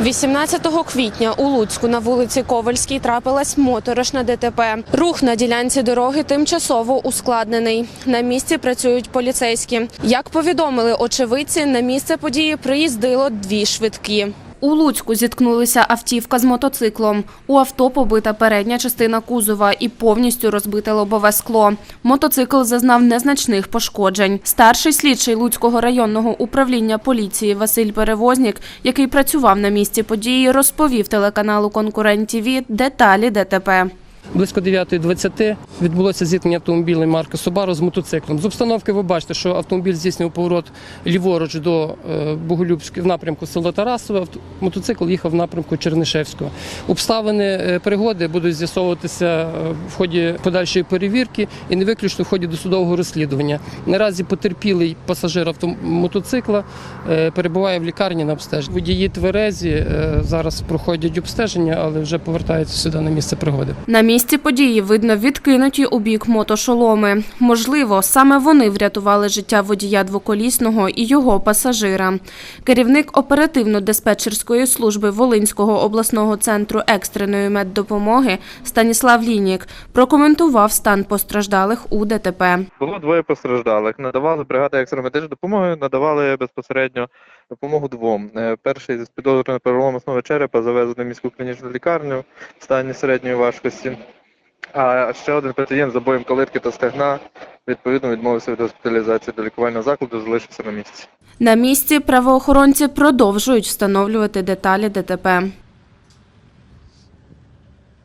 18 квітня у Луцьку на вулиці Ковальській трапилась моторошна ДТП. Рух на ділянці дороги тимчасово ускладнений. На місці працюють поліцейські. Як повідомили очевидці, на місце події приїздило дві швидкі. У Луцьку зіткнулися автівка з мотоциклом. У авто побита передня частина кузова і повністю розбите лобове скло. Мотоцикл зазнав незначних пошкоджень. Старший слідчий Луцького районного управління поліції Василь Перевознік, який працював на місці події, розповів телеканалу Конкурент ТІВІ деталі ДТП. Близько 9.20 відбулося зіткнення автомобіля марки Subaru з мотоциклом. З обстановки ви бачите, що автомобіль здійснював поворот ліворуч до е, Боголюбської в напрямку села Тарасове. Мотоцикл їхав в напрямку Чернишевського. Обставини е, пригоди будуть з'ясовуватися е, в ході подальшої перевірки і не виключно в ході досудового розслідування. Наразі потерпілий пасажир автомотоцикла перебуває в лікарні на обстеженні. Водії тверезі зараз проходять обстеження, але вже повертаються сюди на місце пригоди. Місці події видно відкинуті у бік мотошоломи. Можливо, саме вони врятували життя водія двоколісного і його пасажира. Керівник оперативно-диспетчерської служби Волинського обласного центру екстреної меддопомоги Станіслав Лінік прокоментував стан постраждалих у ДТП. Було двоє постраждалих. Надавали бригада екстреної медичної допомоги, надавали безпосередньо допомогу двом. Е, Перший з підозрою перелому основи черепа завезли в міську клінічну лікарню в стані середньої важкості. А ще один пацієнт з обоєм калитки та стегна відповідно відмовився від госпіталізації до лікувального закладу, залишився на місці. На місці правоохоронці продовжують встановлювати деталі ДТП.